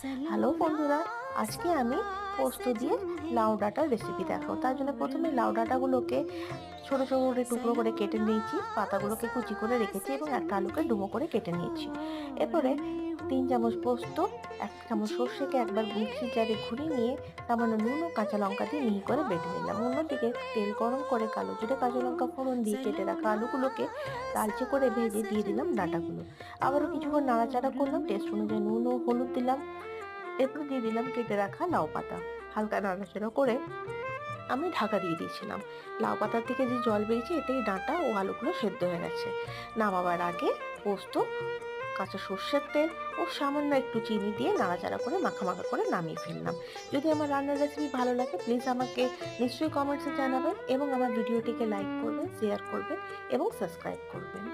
Hello বন্ধুরা, আজকে আমি পোস্ত দিয়ে লাউ ডাঁটার রেসিপি দেখাবো। তার জন্য প্রথমে লাউ ডাঁটাগুলোকে ছোটো ছোটো করে টুকরো করে কেটে নিয়েছি, পাতাগুলোকে কুচি করে রেখেছি এবং একটা আলুকে ডুমো করে কেটে নিয়েছি। এরপরে তিন চামচ পোস্ত, এক চামচ সর্ষেকে একবার মিক্সি জারে ঘুরিয়ে নিয়ে সামান্য নুন ও কাঁচা লঙ্কা দিয়ে মিহি করে বেটে নিলাম। অন্যদিকে তেল গরম করে কালো জিরে, কাঁচা লঙ্কা ফোড়ন দিয়ে কেটে রাখা আলুগুলোকে লালচে করে ভেজে দিয়ে দিলাম ডাঁটাগুলো। আবারও কিছুক্ষণ নাড়াচাড়া করলাম, টেস্ট অনুযায়ী নুন ও হলুদ দিলাম এরপর দিয়ে দিলাম কেটে রাখা লাউ পাতা। হালকা নাড়াচাড়া করে আমি ঢাকা দিয়ে দিয়েছিলাম। লাউ পাতার থেকে যে জল বেরিয়েছে, এতেই ডাঁটা ও আলুগুলো সেদ্ধ হয়ে গেছে। নামাবার আগে পোস্ত কাঁচা সর্ষের তেল ও সামান্য একটু চিনি দিয়ে নাড়াচাড়া করে মাখা মাখা করে নামিয়ে ফেললাম। যদি আমার রান্নার রেসিপি ভালো লাগে প্লিজ আমাকে নিশ্চয়ই কমেন্টসে জানাবেন এবং আমার ভিডিওটিকে লাইক করবেন শেয়ার করবেন এবং সাবস্ক্রাইব করবেন।